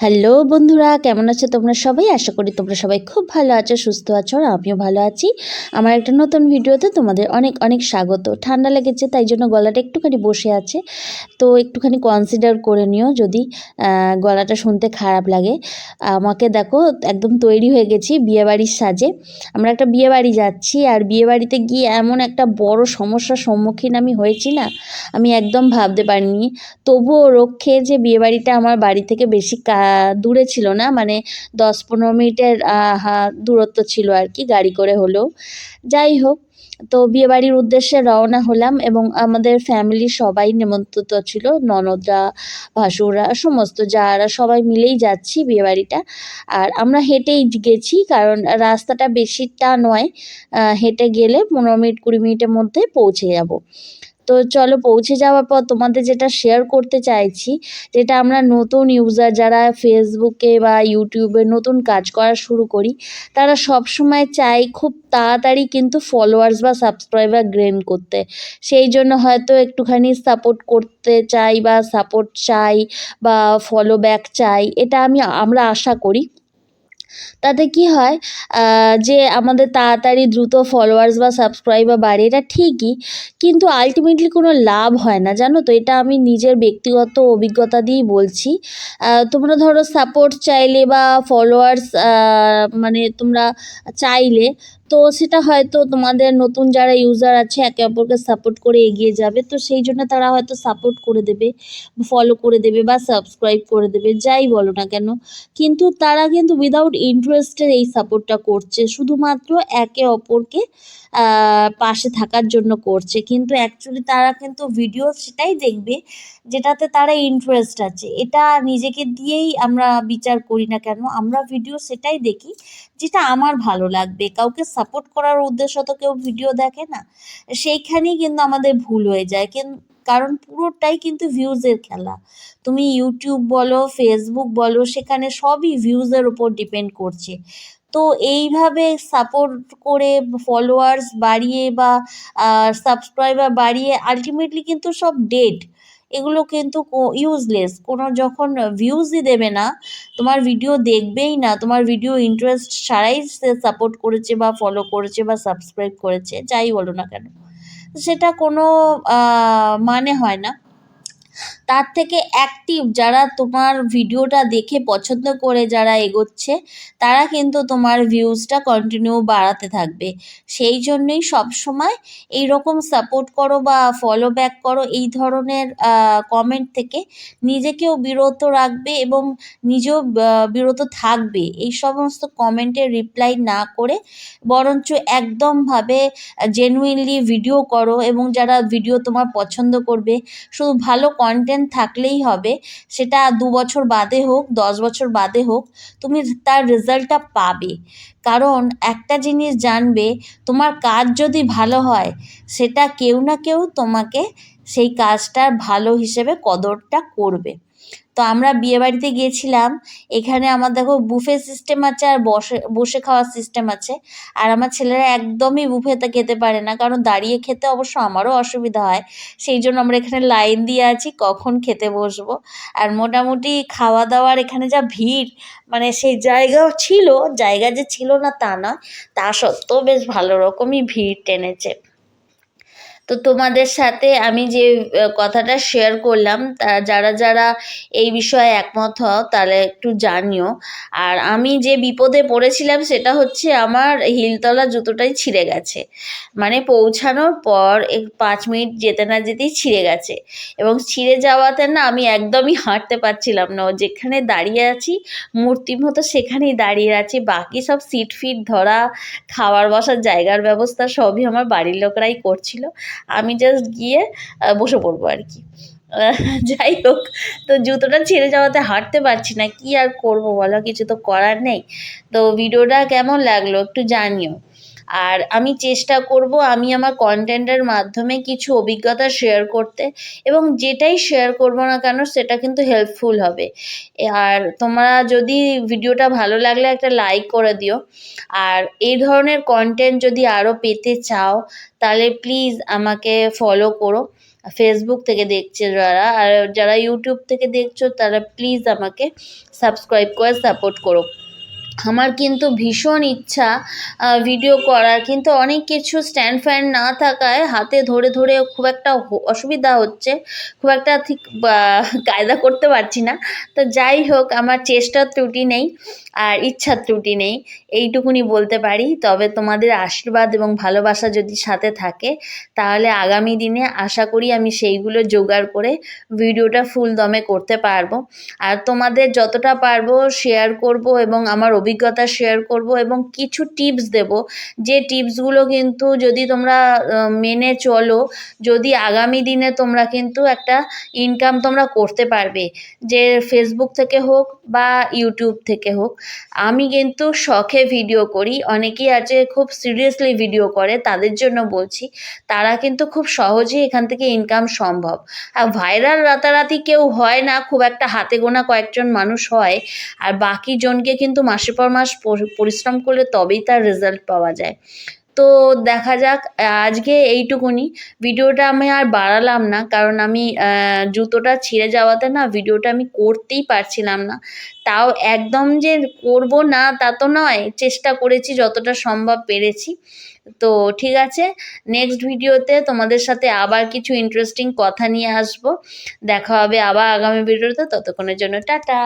Hello বন্ধুরা, কেমন আছো তোমরা সবাই? আশা করি তোমরা সবাই খুব ভালো আছো, সুস্থ আছো, আর আমিও ভালো আছি। আমার একটা নতুন ভিডিওতে তোমাদের অনেক অনেক স্বাগত। ঠান্ডা লেগেছে, তাই জন্য গলাটা একটুখানি বসে আছে। তো একটুখানি কনসিডার করে নিও যদি গলাটা শুনতে খারাপ লাগে। আমাকে দেখো, একদম তৈরি হয়ে গেছি বিয়েবাড়ির সাজে। আমরা একটা বিয়েবাড়ি যাচ্ছি, আর বিয়েবাড়িতে গিয়ে এমন একটা বড় সমস্যার সম্মুখীন আমি হয়েছি না। আমি একদম ভাবতে পারিনি। তবুও রক্ষে যে বিয়েবাড়িটা আমার বাড়ি থেকে বেশি কা দূরে ছিল না মানে দশ পনেরো মিনিটের দূরত্ব ছিল আর কি গাড়ি করে হলেও। যাই হোক তো বিয়েবাড়ির উদ্দেশ্যে রওনা হলাম এবং আমাদের ফ্যামিলির সবাই নেমন্তন্ন ছিল ননদরা ভাসুররা সমস্ত যারা সবাই মিলেই যাচ্ছি বিয়েবাড়িটা। আর আমরা হেঁটেই গেছি কারণ রাস্তাটা বেশিটা নয় আহ, হেঁটে গেলে পনেরো মিনিট কুড়ি মিনিটের মধ্যে পৌঁছে যাব। তো চলো পৌঁছে যাওয়ার পর তোমাদের যেটা শেয়ার করতে চাইছি, যেটা আমরা নতুন ইউজার যারা ফেসবুকে বা ইউটিউবে নতুন কাজ করা শুরু করি, তারা সব সময় চাই খুব তাড়াতাড়ি কিন্তু ফলোয়ার্স বা সাবস্ক্রাইবার গ্রেন করতে। সেই জন্য হয়তো একটুখানি সাপোর্ট করতে চাই বা সাপোর্ট চাই বা ফলো ব্যাক চাই, এটা আমি আমরা আশা করি। তাতে কি হয় যে আমাদের তাড়াতাড়ি দ্রুত ফলোয়ার্স বা সাবস্ক্রাইবার বাড়ে, এটা ঠিকই, কিন্তু আলটিমেটলি কোনো লাভ হয় না, জানো তো? এটা আমি নিজের ব্যক্তিগত অভিজ্ঞতা দিয়েই বলছি। তোমরা ধরো সাপোর্ট চাইলে বা ফলোয়ার্স মানে তোমরা চাইলে তো সেটা হয়তো তোমাদের নতুন যারা ইউজার আছে, একে অপরকে সাপোর্ট করে এগিয়ে যাবে। তো সেই জন্য তারা হয়তো সাপোর্ট করে দেবে ফলো করে দেবে বা সাবস্ক্রাইব করে দেবে, যাই বলো না কেন। কিন্তু তারা কিন্তু উইদাউট ইন্টারেস্টে এই সাপোর্টটা করছে। শুধুমাত্র একে অপরকে পাশে থাকার জন্য করছে। কিন্তু অ্যাকচুয়ালি তারা কিন্তু ভিডিও সেটাই দেখবে, যেটাতে তারা ইন্টারেস্ট আছে। এটা নিজেকে দিয়েই আমরা বিচার করি না কেন, আমরা ভিডিও সেটাই দেখি, যেটা আমার ভালো লাগবে। কাউকে সাপোর্ট করার উদ্দেশ্য তো কেউ ভিডিও দেখে না। সেইখানেই কিন্তু আমাদের ভুল হয়ে যায়। কিন্তু কারণ পুরোটাই কিন্তু ভিউজের খেলা। তুমি ইউটিউব বলো ফেসবুক বলো, সেখানে সবই ভিউজের উপর ডিপেন্ড করছে। তো এইভাবে সাপোর্ট করে ফলোয়ার্স বাড়িয়ে বা সাবস্ক্রাইবার বাড়িয়ে আলটিমেটলি কিন্তু সব ডেড এগুলো কিন্তু ইউজলেস কোনো যখন ভিউজই দেবে না, তোমার ভিডিও দেখবেই না, তোমার ভিডিও ইন্টারেস্ট ছাড়াই সে সাপোর্ট করেছে বা ফলো করেছে বা সাবস্ক্রাইব করেছে, যাই বলো না কেন। সেটা কোনো মানে হয় না। তার থেকে অ্যাক্টিভ যারা তোমার ভিডিওটা দেখে পছন্দ করে যারা এগোচ্ছে, তারা কিন্তু তোমার ভিউজটা কন্টিনিউ বাড়াতে থাকবে। সেই জন্যই সবসময় এই রকম সাপোর্ট করো বা ফলো ব্যাক করো এই ধরনের কমেন্ট থেকে। নিজেকেও বিরত রাখবে এবং নিজেও বিরত থাকবে। এই সমস্ত কমেন্টের রিপ্লাই না করে বরঞ্চ একদমভাবে জেনুইনলি ভিডিও করো এবং যারা ভিডিও তোমার পছন্দ করবে, শুধু ভালো কন্টেন্ট থাকলেই হবে। সেটা দু বছর বাদে হোক, দশ বছর বাদে হোক, তুমি তার রেজাল্টটা পাবে। কারণ একটা জিনিস জানবে, তোমার কাজ যদি ভালো হয়, সেটা কেউ না কেউ তোমাকে সেই কাজটার ভালো হিসেবে কদরটা করবে। তো আমরা বিয়েবাড়িতে গিয়েছিলাম, এখানে আমার দেখো বুফে সিস্টেম আছে আর বসে বসে খাওয়ার সিস্টেম আছে। আর আমার ছেলেরা একদমই বুফেতে খেতে পারে না, কারণ দাঁড়িয়ে খেতে অবশ্য আমারও অসুবিধা হয়। সেই জন্য আমরা এখানে লাইন দিয়ে আছি, কখন খেতে বসবো। আর মোটামুটি খাওয়া দাওয়ার এখানে যা ভিড় মানে সেই জায়গাও ছিল, জায়গা যে ছিল না তা নয় তা সত্ত্বেও বেশ ভালো রকমই ভিড় টেনেছে। তো তোমাদের সাথে আমি যে কথাটা শেয়ার করলাম, তা যারা যারা এই বিষয়ে একমত হও, তাহলে একটু জানিও। আর আমি যে বিপদে পড়েছিলাম, সেটা হচ্ছে আমার হিলতলা জুতোটাই ছিঁড়ে গেছে। মানে পৌঁছানোর পর এক, পাঁচ মিনিট যেতে না যেতেই ছিঁড়ে গেছে। এবং ছিঁড়ে যাওয়াতে না, আমি একদমই হাঁটতে পারছিলাম না। যেখানে দাঁড়িয়ে আছি মূর্তি মতো সেখানেই দাঁড়িয়ে আছি। বাকি সব সিট ফিট ধরা, খাওয়ার বসার জায়গার ব্যবস্থা সবই আমার বাড়ির লোকরাই করছিল। আমি জাস্ট গিয়ে বসে পড়ব আর কি। যাই হোক, তো জুতোটা ছেড়ে যাওয়াতে হাঁটতে পারছি না, কি আর করব বলো? কিছু তো করার নেই। তো ভিডিওটা কেমন লাগল একটু জানিও। আর আমি চেষ্টা করব আমি আমার কন্টেন্টের মাধ্যমে কিছু অভিজ্ঞতা শেয়ার করতে এবং যেটাই শেয়ার করব না কেন সেটা কিন্তু হেল্পফুল হবে। আর তোমরা যদি ভিডিওটা ভালো লাগলে একটা লাইক করে দিও। আর এই ধরনের কন্টেন্ট যদি আরও পেতে চাও, তাহলে প্লিজ আমাকে ফলো করো। ফেসবুক থেকে দেখছে যারা, আর যারা ইউটিউব থেকে দেখছ, তারা প্লিজ আমাকে সাবস্ক্রাইব করে সাপোর্ট করো। আমার কিন্তু ভীষণ ইচ্ছা ভিডিও করার। কিন্তু অনেক কিছু স্ট্যান্ড ফ্যান না থাকায় হাতে ধরে ধরে খুব একটা অসুবিধা হচ্ছে। খুব একটা ঠিক কায়দা করতে পারছি না। তো যাই হোক, আমার চেষ্টার ত্রুটি নেই আর ইচ্ছার ত্রুটি নেই। এইটুকুনি বলতে পারি। তবে তোমাদের আশীর্বাদ এবং ভালোবাসা যদি সাথে থাকে, তাহলে আগামী দিনে আশা করি আমি সেইগুলো জোগাড় করে ভিডিওটা ফুল দমে করতে পারব। আর তোমাদের যতটা পারব শেয়ার করব এবং আমার অভিজ্ঞতা শেয়ার করব এবং কিছু টিপস দেব। যে টিপসগুলো কিন্তু যদি তোমরা মেনে চলো, যদি আগামী দিনে তোমরা কিন্তু একটা ইনকাম তোমরা করতে পারবে, যে ফেসবুক থেকে হোক বা ইউটিউব থেকে হোক। আমি কিন্তু শখে ভিডিও করি, অনেকেই আছে খুব সিরিয়াসলি ভিডিও করে, তাদের জন্য বলছি, তারা কিন্তু খুব সহজেই এখান থেকে ইনকাম সম্ভব। আর ভাইরাল রাতারাতি কেউ হয় না, খুব একটা হাতে গোনা কয়েকজন মানুষ হয়, আর বাকি জনকে কিন্তু মাসের পর মাস পরিশ্রম করলে তবেই তার রেজাল্ট পাওয়া যায়। তো দেখা যাক আজকে এইটুকুনি। ভিডিওটা আমি আর বাড়ালাম না, কারণ আমি জুতোটা ছিঁড়ে যাওয়াতে না ভিডিওটা আমি করতেই পারছিলাম না। তাও একদম যে করব না তা তো নয়, চেষ্টা করেছি যতটা সম্ভব পেরেছি। তো ঠিক আছে নেক্সট ভিডিওতে তোমাদের সাথে আবার কিছু ইন্টারেস্টিং কথা নিয়ে আসব। দেখা হবে আবার আগামী ভিডিওতে, ততক্ষণের জন্য টাটা।